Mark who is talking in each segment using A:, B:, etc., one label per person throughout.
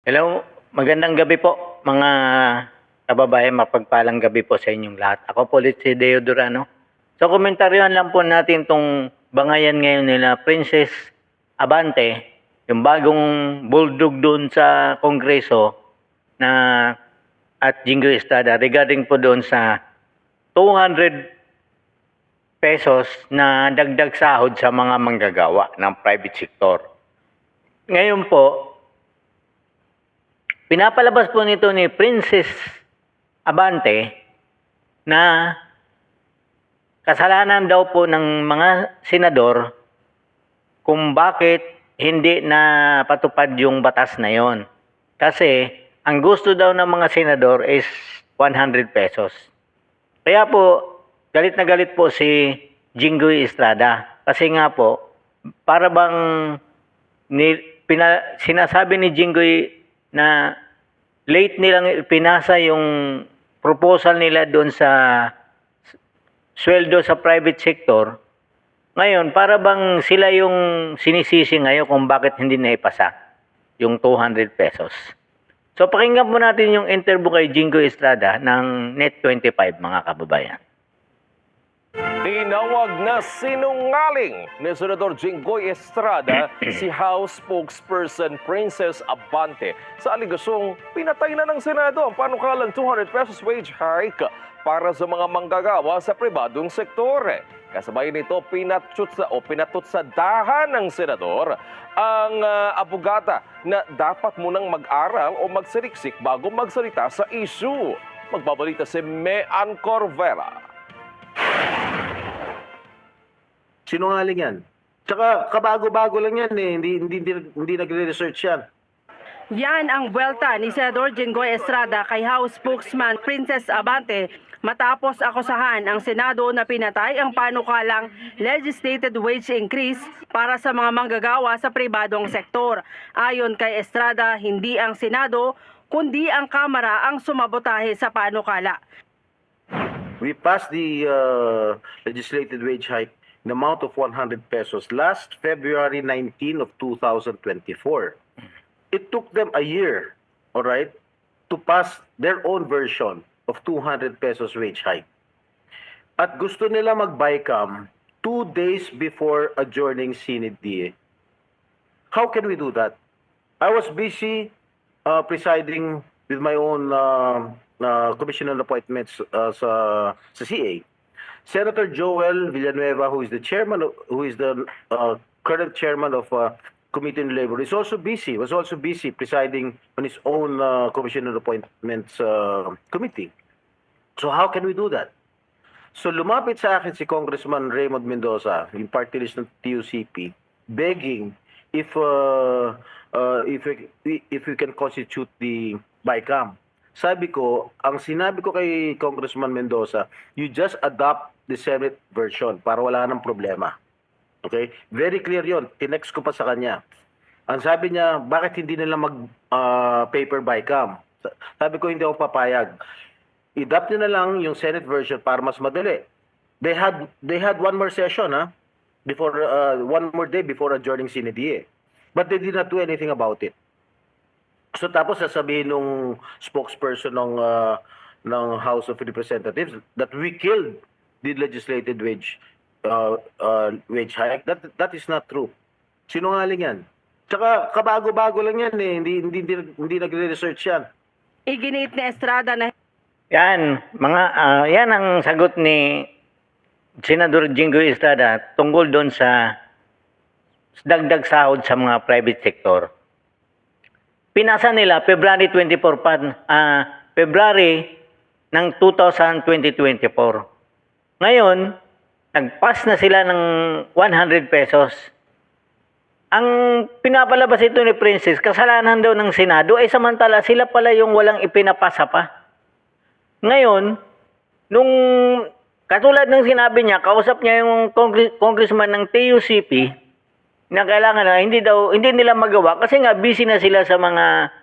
A: Hello, magandang gabi po mga kababayan, mapagpalang gabi po sa inyong lahat. Ako po ulit si Deo Durano. So komentaryohan lang po natin tong bangayan ngayon nila Princess Abante, yung bagong bulldog doon sa Kongreso na at Jingo Estrada regarding po doon sa 200 pesos na dagdag sahod sa mga manggagawa ng private sector. Ngayon po, Pinapalabas po nito ni Princess Abante na kasalanan daw po ng mga senador kung bakit hindi na patupad yung batas na yon. Kasi ang gusto daw ng mga senador is 100 pesos. Kaya po, galit na galit po si Jinggoy Estrada. Kasi nga po, para bang ni, pina, sinasabi ni Jinggoy na late nilang pinasa yung proposal nila doon sa sweldo sa private sector. Ngayon, para bang sila yung sinisisi ngayon kung bakit hindi naipasa yung 200 pesos. So pakinggan po natin yung interview kay Jingo Estrada ng Net25 mga kababayan.
B: Tinawag na sinungaling ni Senador Jinggoy Estrada si House spokesperson Princess Abante sa aligasyong pinatay na ng Senado ang panukalang 200 pesos wage hike para sa mga manggagawa sa pribadong sektor. Kasabay nito, pinatut sa, o pinatut sa dahan ng senador ang ah, abogata na dapat munang mag-aral o magsaliksik bago magsalita sa issue. Magbabalita si Mean Corvera.
C: Sinungaling yan. Tsaka kabago-bago lang yan eh. Hindi, hindi, hindi, hindi nagre-research yan.
D: Yan ang buwelta ni Senador Jinggoy Estrada kay House spokesman Princess Abante matapos akusahan ang Senado na pinatay ang panukalang legislated wage increase para sa mga manggagawa sa pribadong sektor. Ayon kay Estrada, hindi ang Senado kundi ang Kamara ang sumabotahe sa panukala.
C: We passed the uh, legislated wage hike in the amount of 100 pesos last February 19 of 2024. It took them a year, all right, to pass their own version of 200 pesos wage hike. At gusto nila mag-BICAM two days before adjourning Senate DA. How can we do that? I was busy uh, presiding with my own uh, uh, commission on appointments uh, sa, sa CA. Senator Joel Villanueva, who is the chairman, of, who is the uh, current chairman of uh, Committee on Labor, is also busy. Was also busy presiding on his own uh, commission on appointments uh, committee. So how can we do that? So lumapit sa akin si Congressman Raymond Mendoza, yung party list ng TUCP, begging if uh, uh, if we, if we can constitute the BICAM. Sabi ko, ang sinabi ko kay Congressman Mendoza, you just adopt the Senate version para wala nang problema. Okay? Very clear yon. Tinext ko pa sa kanya. Ang sabi niya, bakit hindi nila mag uh, paper BICAM? Sabi ko, hindi ako papayag i-adapt nyo na lang yung Senate version para mas madali. They had they had one more session ha before uh, one more day before adjourning Senate DA. But they did not do anything about it. So tapos sasabihin nung spokesperson ng uh, ng House of Representatives that we killed the legislated wage uh, uh, wage hike. That that is not true. Sinungaling yan. Tsaka kabago-bago lang yan eh. Hindi hindi hindi, hindi nagre-research yan.
D: Iginit ni Estrada na
A: Yan, mga ah, yan ang sagot ni Senador Jinggoy Estrada tungkol doon sa dagdag sahod sa mga private sector. Pinasa nila February 24 pa ah, February ng 2024. Ngayon, nagpass na sila ng 100 pesos. Ang pinapalabas ito ni Princess, kasalanan daw ng Senado, ay samantala sila pala yung walang ipinapasa pa. Ngayon, nung katulad ng sinabi niya, kausap niya yung congress, congressman ng TUCP na kailangan na hindi daw hindi nila magawa kasi nga busy na sila sa mga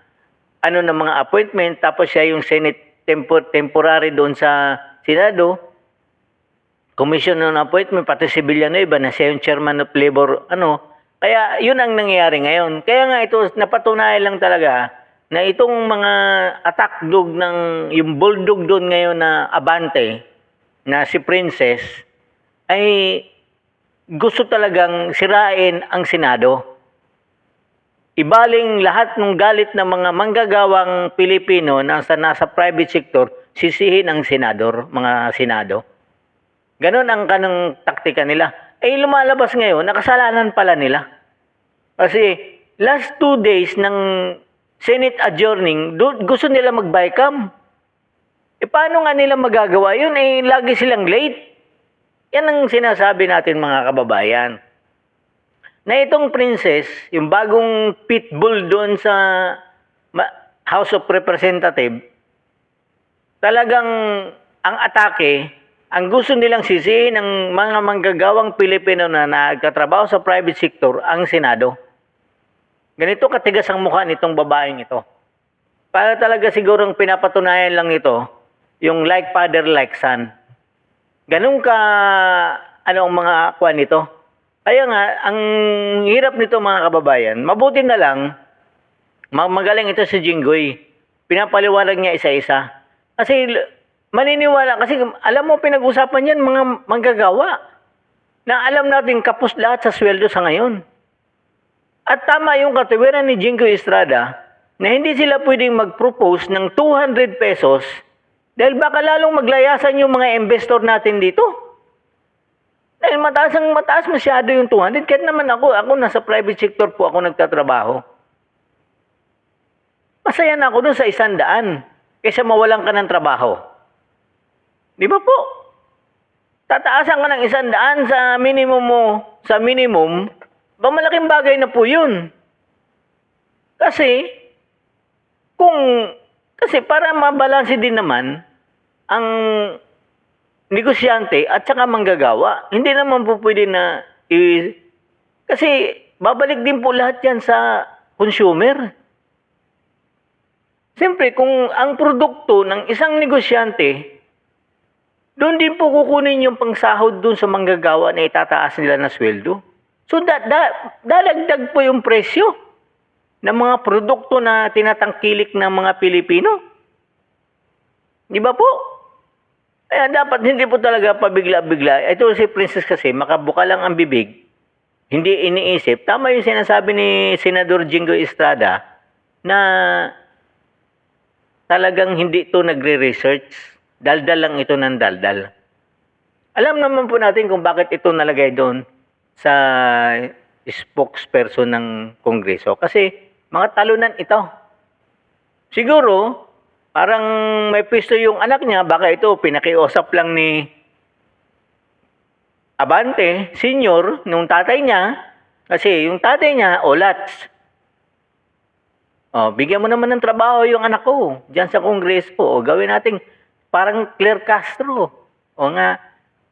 A: ano ng mga appointment. Tapos siya yung Senate tempor, temporary doon sa Senado. Commission on appointment pati si Villanueva na siya yung chairman of labor ano. Kaya yun ang nangyayari ngayon. Kaya nga ito napatunayan lang talaga na itong mga attack dog ng yung bulldog doon ngayon na Abante na si Princess ay gusto talagang sirain ang Senado. Ibaling lahat ng galit ng mga manggagawang Pilipino na sa nasa private sector, sisihin ang senador, mga senado. Ganon ang kanang taktika nila. Eh lumalabas ngayon, nakasalanan pala nila. Kasi last two days ng Senate adjourning, gusto nila mag-bycam. E paano nga nila magagawa yun? Eh lagi silang late. Yan ang sinasabi natin mga kababayan. Na itong princess, yung bagong pitbull doon sa House of Representative, talagang ang atake, ang gusto nilang sisihin ng mga manggagawang Pilipino na nagtatrabaho sa private sector, ang Senado. Ganito katigas ang mukha nitong babaeng ito. Para talaga sigurong pinapatunayan lang ito, yung like father, like son. Ganun ka, ano ang mga kwan nito. Kaya nga, ang hirap nito mga kababayan, mabuti na lang, ma- magaling ito si Jinggoy. Pinapaliwanag niya isa-isa. Kasi maniniwala, kasi alam mo, pinag-usapan yan mga manggagawa. Na alam natin kapos lahat sa sweldo sa ngayon. At tama yung katuwiran ni Jingo Estrada na hindi sila pwedeng mag-propose ng 200 pesos dahil baka lalong maglayasan yung mga investor natin dito. Dahil mataas ang mataas masyado yung 200. Kahit naman ako, ako nasa private sector po ako nagtatrabaho. Masaya na ako dun sa isang daan kaysa mawalan ka ng trabaho. Di ba po? Tataasan ka ng isang daan sa minimum mo, sa minimum, ba malaking bagay na po yun. Kasi, kung, kasi para mabalanse din naman ang negosyante at saka manggagawa. Hindi naman po pwede na i- kasi babalik din po lahat yan sa consumer. Siyempre, kung ang produkto ng isang negosyante, doon din po kukunin yung pangsahod doon sa manggagawa na itataas nila na sweldo. So, da, da, dalagdag po yung presyo ng mga produkto na tinatangkilik ng mga Pilipino. Di ba po? Kaya dapat hindi po talaga pabigla-bigla. Ito si Princess kasi, makabuka lang ang bibig. Hindi iniisip. Tama yung sinasabi ni Senador Jingo Estrada na talagang hindi ito nagre-research. Daldal lang ito ng daldal. Alam naman po natin kung bakit ito nalagay doon sa spokesperson ng Kongreso. Kasi mga talunan ito. Siguro, parang may pisto yung anak niya, baka ito pinakiusap lang ni Abante, senior, nung tatay niya, kasi yung tatay niya, olats. Oh, bigyan mo naman ng trabaho yung anak ko diyan sa kongreso. O gawin nating parang Claire Castro. O nga,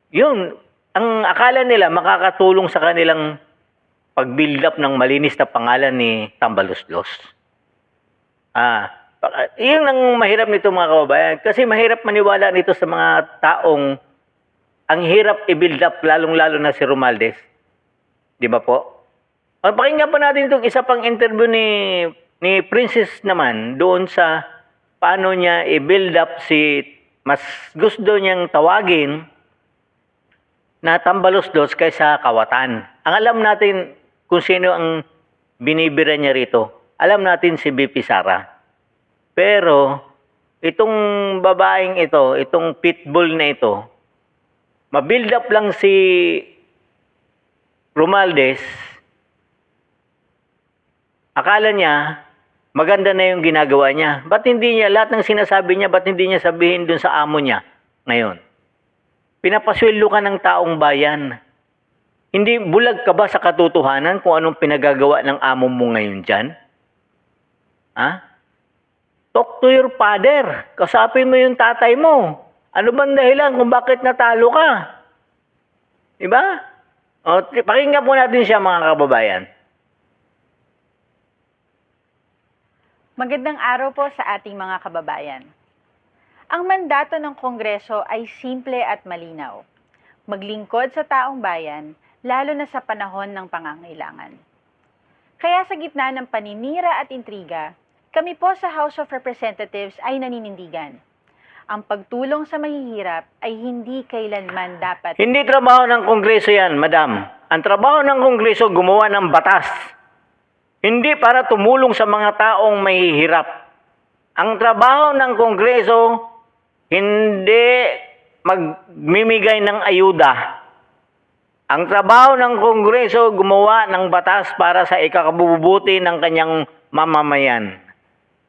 A: yun, ang akala nila makakatulong sa kanilang pag-build up ng malinis na pangalan ni Tambaluslos. Ah, pa- yun ang mahirap nito mga kababayan. Kasi mahirap maniwala nito sa mga taong ang hirap i-build up lalong-lalo na si Romaldes. Di ba po? O, pakinggan po natin itong isa pang interview ni ni Princess naman doon sa paano niya i-build up si mas gusto niyang tawagin na tambalos-dos kaysa kawatan. Ang alam natin kung sino ang binibira niya rito. Alam natin si BP Sara. Pero itong babaeng ito, itong pitbull na ito, ma-build up lang si Romaldes, akala niya, maganda na yung ginagawa niya. Ba't hindi niya, lahat ng sinasabi niya, ba't hindi niya sabihin dun sa amo niya ngayon? Pinapasweldo ka ng taong bayan. Hindi, bulag ka ba sa katotohanan kung anong pinagagawa ng amo mo ngayon dyan? Ha? Talk to your father. Kasapin mo yung tatay mo. Ano bang dahilan kung bakit natalo ka? Diba? O, pakinggan po natin siya mga kababayan.
E: Magandang araw po sa ating mga kababayan. Ang mandato ng Kongreso ay simple at malinaw. Maglingkod sa taong bayan, lalo na sa panahon ng pangangailangan. Kaya sa gitna ng paninira at intriga, Kami po sa House of Representatives ay naninindigan. Ang pagtulong sa mahihirap ay hindi kailanman dapat
A: Hindi trabaho ng Kongreso yan, madam. Ang trabaho ng Kongreso gumawa ng batas. Hindi para tumulong sa mga taong mahihirap. Ang trabaho ng Kongreso hindi magmimigay ng ayuda. Ang trabaho ng Kongreso gumawa ng batas para sa ikakabubuti ng kanyang mamamayan.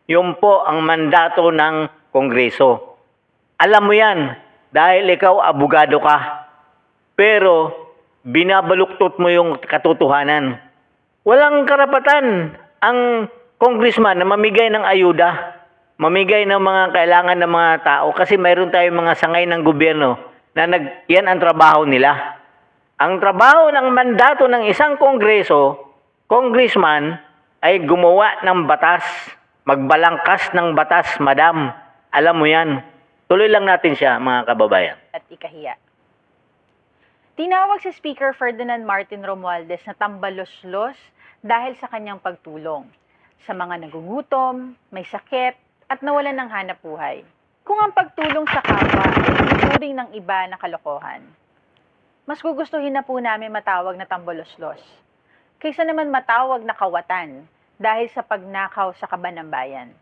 A: Yun po ang mandato ng Kongreso. Alam mo yan dahil ikaw abogado ka. Pero binabaluktot mo yung katotohanan. Walang karapatan ang congressman na mamigay ng ayuda, mamigay ng mga kailangan ng mga tao kasi mayroon tayong mga sangay ng gobyerno na nag, yan ang trabaho nila. Ang trabaho ng mandato ng isang kongreso, congressman, ay gumawa ng batas, magbalangkas ng batas, madam. Alam mo yan. Tuloy lang natin siya, mga kababayan.
E: at ikahiya. Tinawag si Speaker Ferdinand Martin Romualdez na tambalos-los dahil sa kanyang pagtulong sa mga nagugutom, may sakit, at nawalan ng hanap buhay. Kung ang pagtulong sa kapwa ay ituring ng iba na kalokohan, mas gugustuhin na po namin matawag na tambalos-los kaysa naman matawag na kawatan dahil sa pagnakaw sa kaban ng bayan.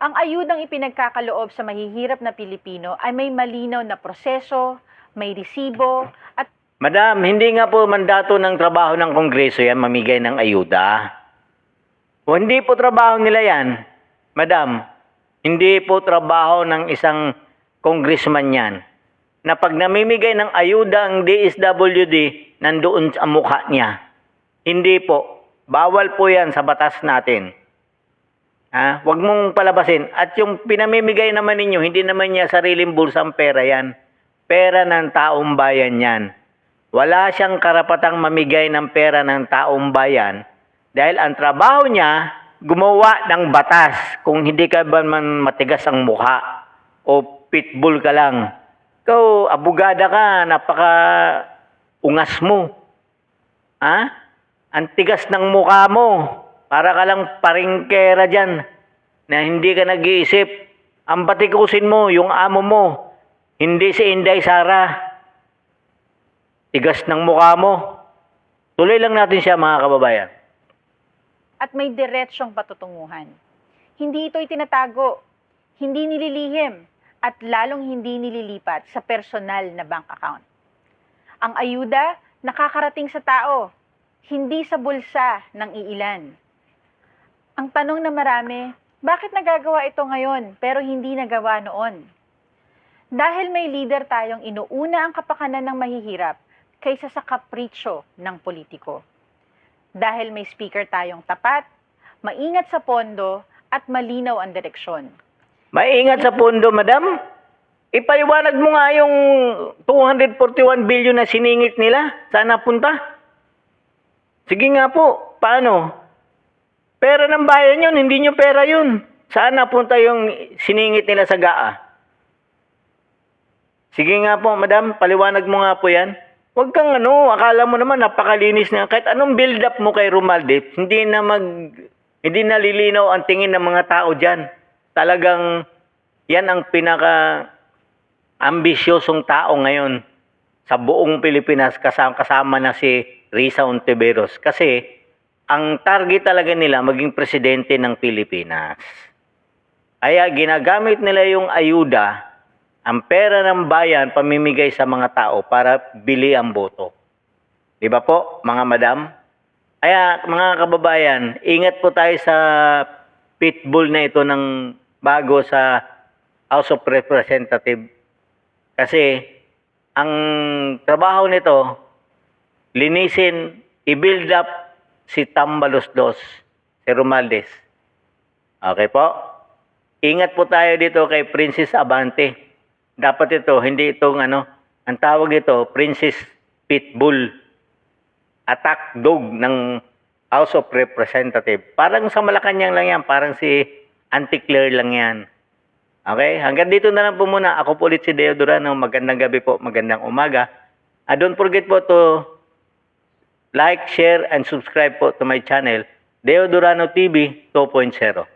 E: Ang ayudang ipinagkakaloob sa mahihirap na Pilipino ay may malinaw na proseso, may resibo, at
A: Madam, hindi nga po mandato ng trabaho ng Kongreso yan mamigay ng ayuda. O hindi po trabaho nila yan. Madam, hindi po trabaho ng isang congressman yan. Na pag namimigay ng ayuda ang DSWD, nandoon sa mukha niya. Hindi po. Bawal po yan sa batas natin. Ha? Huwag mong palabasin. At yung pinamimigay naman ninyo, hindi naman niya sariling bulsang pera yan. Pera ng taong bayan yan. Wala siyang karapatang mamigay ng pera ng taong bayan dahil ang trabaho niya, gumawa ng batas. Kung hindi ka ba man matigas ang mukha o pitbull ka lang. Ikaw, abogada ka, napaka ungas mo. Ha? Ang tigas ng mukha mo. Para ka lang paringkera dyan na hindi ka nag-iisip. Ang batikusin mo, yung amo mo. Hindi si Inday Sara. Tigas ng mukha mo. Tuloy lang natin siya mga kababayan.
E: at may diretsyong patutunguhan. Hindi ito itinatago, hindi nililihim, at lalong hindi nililipat sa personal na bank account. Ang ayuda nakakarating sa tao, hindi sa bulsa ng iilan. Ang tanong na marami, bakit nagagawa ito ngayon pero hindi nagawa noon? Dahil may leader tayong inuuna ang kapakanan ng mahihirap kaysa sa kapritsyo ng politiko. Dahil may speaker tayong tapat, maingat sa pondo, at malinaw ang direksyon.
A: Maingat sa pondo, madam. Ipaliwanag mo nga yung 241 billion na siningit nila. Saan napunta? Sige nga po, paano? Pera ng bayan yun, hindi nyo pera yun. Saan napunta yung siningit nila sa GAA? Sige nga po, madam, paliwanag mo nga po yan. Huwag kang ano, akala mo naman napakalinis na. Kahit anong build up mo kay Romalde, hindi na mag, hindi nalilinaw ang tingin ng mga tao dyan. Talagang yan ang pinaka ambisyosong tao ngayon sa buong Pilipinas kasama, kasama na si Risa Ontiveros. Kasi ang target talaga nila maging presidente ng Pilipinas. Kaya ginagamit nila yung ayuda, ang pera ng bayan, pamimigay sa mga tao para bili ang boto. Di ba po, mga madam? Kaya mga kababayan, ingat po tayo sa pitbull na ito ng bago sa House of Representatives. Kasi ang trabaho nito, linisin, i-build up si Tambalusdos, si Romaldes. Okay po? Ingat po tayo dito kay Princess Abante. Dapat ito, hindi itong ano, ang tawag ito, Princess Pitbull. Attack dog ng House of Representatives. Parang sa Malacanang lang yan, parang si Auntie Claire lang yan. Okay? Hanggang dito na lang po muna. Ako po ulit si Deo. Magandang gabi po, magandang umaga. And don't forget po to like, share, and subscribe po to my channel Deo Durano TV 2.0.